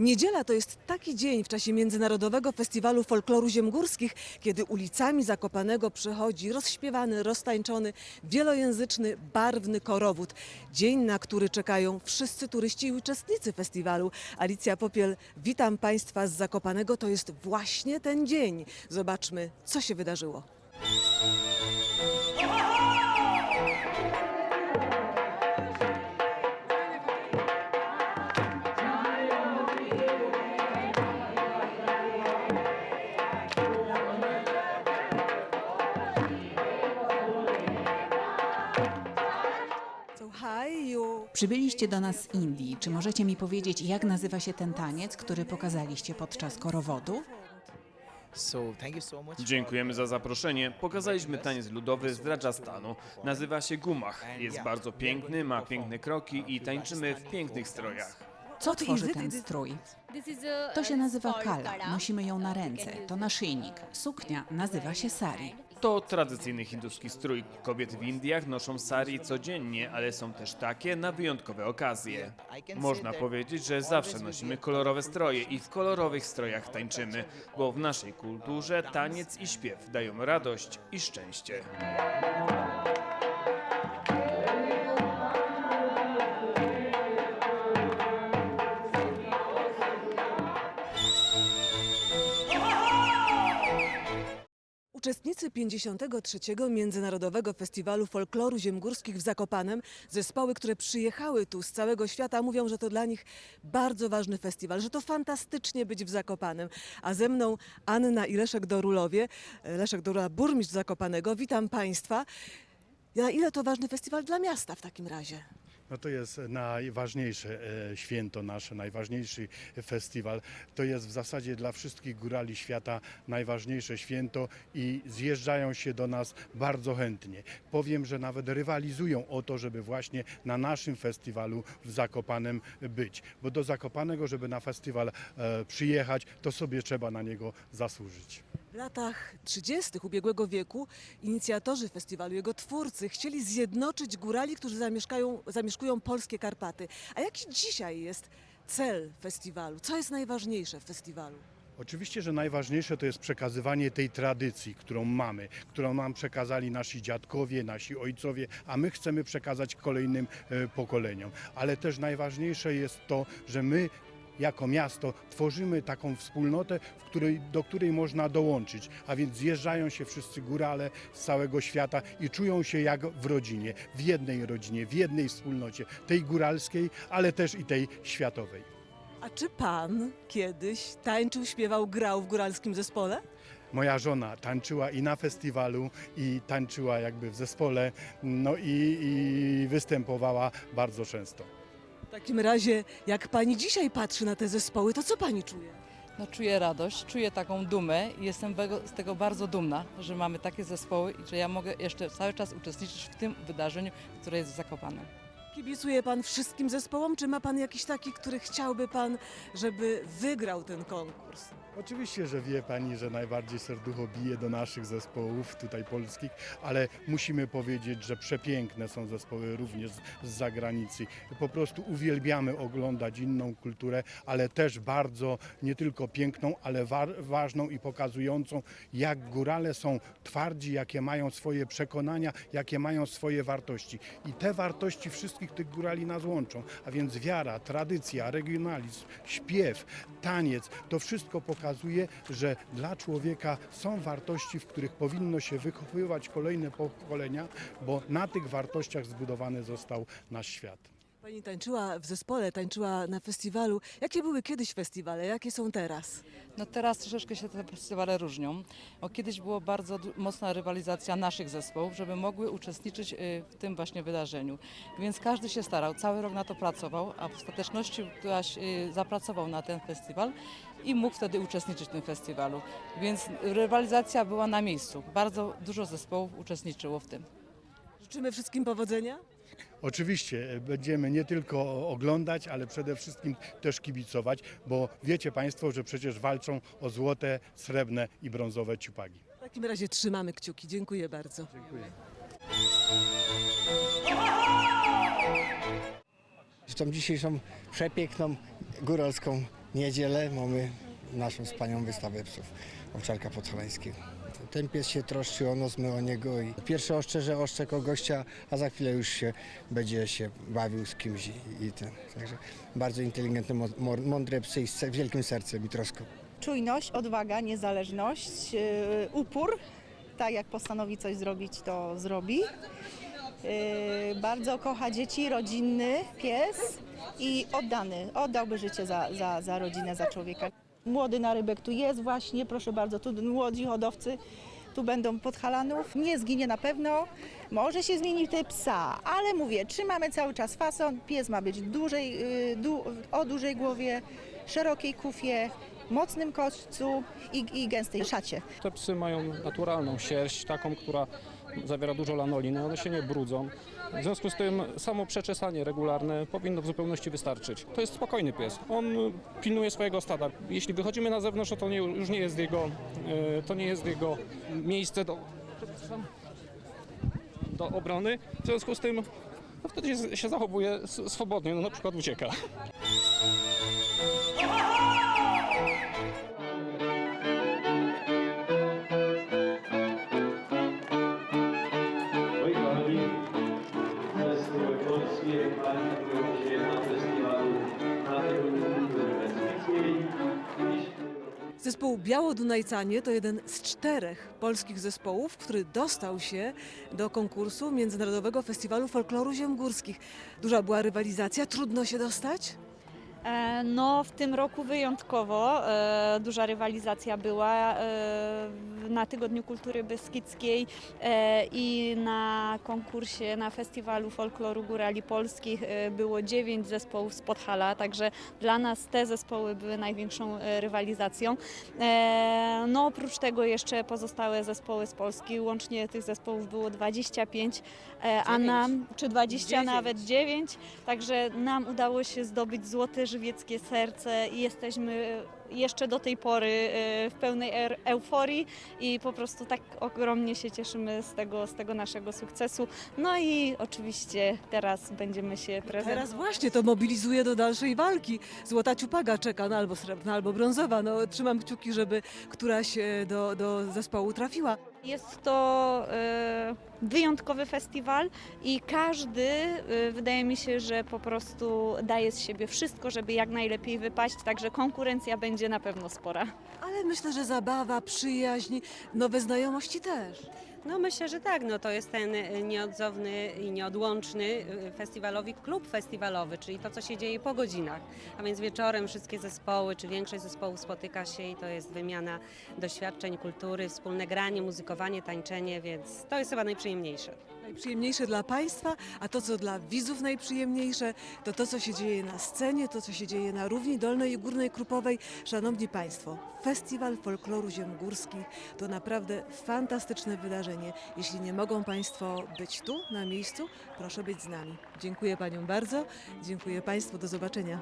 Niedziela to jest taki dzień w czasie Międzynarodowego Festiwalu Folkloru Ziemgórskich, kiedy ulicami Zakopanego przechodzi rozśpiewany, roztańczony, wielojęzyczny, barwny korowód. Dzień, na który czekają wszyscy turyści i uczestnicy festiwalu. Alicja Popiel, witam Państwa z Zakopanego. To jest właśnie ten dzień. Zobaczmy, co się wydarzyło. Przybyliście do nas z Indii. Czy możecie mi powiedzieć, jak nazywa się ten taniec, który pokazaliście podczas korowodu? Dziękujemy za zaproszenie. Pokazaliśmy taniec ludowy z Rajasthanu. Nazywa się Gumach. Jest bardzo piękny, ma piękne kroki i tańczymy w pięknych strojach. Co tworzy ten strój? To się nazywa kala. Nosimy ją na ręce. To naszyjnik. Suknia nazywa się sari. To tradycyjny hinduski strój. Kobiety w Indiach noszą sari codziennie, ale są też takie na wyjątkowe okazje. Można powiedzieć, że zawsze nosimy kolorowe stroje i w kolorowych strojach tańczymy, bo w naszej kulturze taniec i śpiew dają radość i szczęście. Uczestnicy 53. Międzynarodowego Festiwalu Folkloru Ziemgórskich w Zakopanem, zespoły, które przyjechały tu z całego świata, mówią, że to dla nich bardzo ważny festiwal, że to fantastycznie być w Zakopanem. A ze mną Anna i Leszek Dorulowie, e, Leszek Dorula, burmistrz Zakopanego. Witam Państwa. Na ile to ważny festiwal dla miasta w takim razie? No to jest najważniejsze e, święto nasze, najważniejszy festiwal. To jest w zasadzie dla wszystkich górali świata najważniejsze święto i zjeżdżają się do nas bardzo chętnie. Powiem, że nawet rywalizują o to, żeby właśnie na naszym festiwalu w Zakopanem być. Bo do Zakopanego, żeby na festiwal e, przyjechać, to sobie trzeba na niego zasłużyć. W latach 30. ubiegłego wieku inicjatorzy festiwalu, jego twórcy chcieli zjednoczyć górali, którzy zamieszkają, zamieszkują polskie Karpaty. A jaki dzisiaj jest cel festiwalu? Co jest najważniejsze w festiwalu? Oczywiście, że najważniejsze to jest przekazywanie tej tradycji, którą mamy, którą nam przekazali nasi dziadkowie, nasi ojcowie, a my chcemy przekazać kolejnym e, pokoleniom. Ale też najważniejsze jest to, że my jako miasto tworzymy taką wspólnotę, której, do której można dołączyć, a więc zjeżdżają się wszyscy górale z całego świata i czują się jak w rodzinie, w jednej rodzinie, w jednej wspólnocie, tej góralskiej, ale też i tej światowej. A czy pan kiedyś tańczył, śpiewał, grał w góralskim zespole? Moja żona tańczyła i na festiwalu, i tańczyła jakby w zespole, no i, i występowała bardzo często. W takim razie, jak pani dzisiaj patrzy na te zespoły, to co pani czuje? No, czuję radość, czuję taką dumę i jestem wego- z tego bardzo dumna, że mamy takie zespoły i że ja mogę jeszcze cały czas uczestniczyć w tym wydarzeniu, które jest w Zakopanem. Kibicuje pan wszystkim zespołom, czy ma pan jakiś taki, który chciałby pan, żeby wygrał ten konkurs? Oczywiście, że wie Pani, że najbardziej serducho bije do naszych zespołów tutaj polskich, ale musimy powiedzieć, że przepiękne są zespoły również z, zagranicy. Po prostu uwielbiamy oglądać inną kulturę, ale też bardzo nie tylko piękną, ale wa ważną i pokazującą, jak górale są twardzi, jakie mają swoje przekonania, jakie mają swoje wartości. I te wartości wszystkich tych górali nas łączą, a więc wiara, tradycja, regionalizm, śpiew, taniec, to wszystko pokazuje, że dla człowieka są wartości, w których powinno się wychowywać kolejne pokolenia, bo na tych wartościach zbudowany został nasz świat. Pani tańczyła w zespole, tańczyła na festiwalu. Jakie były kiedyś festiwale, jakie są teraz? No teraz troszeczkę się te festiwale różnią, bo kiedyś była bardzo mocna rywalizacja naszych zespołów, żeby mogły uczestniczyć y, w tym właśnie wydarzeniu. Więc każdy się starał, cały rok na to pracował, a w ostateczności ktoś y, zapracował na ten festiwal i mógł wtedy uczestniczyć w tym festiwalu. Więc rywalizacja była na miejscu. Bardzo dużo zespołów uczestniczyło w tym. Życzymy wszystkim powodzenia. Oczywiście e, będziemy nie tylko oglądać, ale przede wszystkim też kibicować, bo wiecie Państwo, że przecież walczą o złote, srebrne i brązowe ciupagi. W takim razie trzymamy kciuki. Dziękuję bardzo. z tą dzisiejszą przepiękną góralską niedzielę mamy naszą wspaniałą wystawę psów owczarka podhalańskiego. Ten pies się troszczy o nos, my o niego i pierwsze oszczerze oszczek gościa, a za chwilę już się będzie się bawił z kimś i, i ten. Także bardzo mo- mądre psy z wielkim sercem i troską. czujność, odwaga, niezależność, yy, upór. Tak jak postanowi coś zrobić, to zrobi. Yy, Bardzo kocha dzieci, rodzinny pies i oddany. Oddałby życie za, za, za rodzinę, za człowieka. Młody narybek tu jest właśnie, proszę bardzo, tu młodzi hodowcy. Tu będą podhalanów. Nie zginie na pewno. Może się zmieni te psa, ale mówię, trzymamy cały czas fason. Pies ma być dużej, yy, du, o dużej głowie, szerokiej kufie, mocnym kośćcu i, i gęstej szacie. Te psy mają naturalną sierść, taką, która zawiera dużo lanoliny, one się nie brudzą. W związku z tym samo przeczesanie regularne powinno w zupełności wystarczyć. To jest spokojny pies. On pilnuje swojego stada. Jeśli wychodzimy na zewnątrz, to, to nie, już nie jest jego, e, to nie jest jego miejsce do, do obrony. W związku z tym no wtedy się, zachowuje swobodnie, no na przykład ucieka. Białodunajcanie to jeden z czterech polskich zespołów, który dostał się do konkursu Międzynarodowego Festiwalu Folkloru Ziem Górskich. Duża była rywalizacja, trudno się dostać? E, No, w tym roku wyjątkowo e, duża rywalizacja była e, na Tygodniu Kultury Beskidzkiej e, i na konkursie na Festiwalu Folkloru Górali Polskich e, było dziewięć zespołów z Podhala, także dla nas te zespoły były największą e, rywalizacją. E, No, oprócz tego jeszcze pozostałe zespoły z Polski, łącznie tych zespołów było 25, e, a nam, czy 20 Dziewięć. nawet 9, także nam udało się zdobyć złote żywieckie serce i jesteśmy jeszcze do tej pory e, w pełnej er- euforii i po prostu tak ogromnie się cieszymy z tego, z tego naszego sukcesu. No i oczywiście teraz będziemy się prezentować. Teraz właśnie to mobilizuje do dalszej walki. Złota ciupaga czeka, no albo srebrna, albo brązowa. No, trzymam kciuki, żeby któraś do, do zespołu trafiła. Jest to e, wyjątkowy festiwal i każdy, e, wydaje mi się, że po prostu daje z siebie wszystko, żeby jak najlepiej wypaść, także konkurencja będzie na pewno spora. Ale myślę, że zabawa, przyjaźń, nowe znajomości też. No myślę, że tak. No to jest ten y, nieodzowny i nieodłączny y, festiwalowy klub festiwalowy, czyli to, co się dzieje po godzinach. A więc wieczorem wszystkie zespoły, czy większość zespołów spotyka się i to jest wymiana doświadczeń, kultury, wspólne granie, muzykowanie, tańczenie, więc to jest chyba najprzyjemniejsze. Najprzyjemniejsze dla Państwa, a to, co dla widzów najprzyjemniejsze, to to, co się dzieje na scenie, to, co się dzieje na równi dolnej i górnej Krupowej. Szanowni Państwo, Festiwal Folkloru Ziem Górskich to naprawdę fantastyczne wydarzenie. Jeśli nie mogą Państwo być tu, na miejscu, proszę być z nami. Dziękuję Paniom bardzo, dziękuję Państwu, do zobaczenia.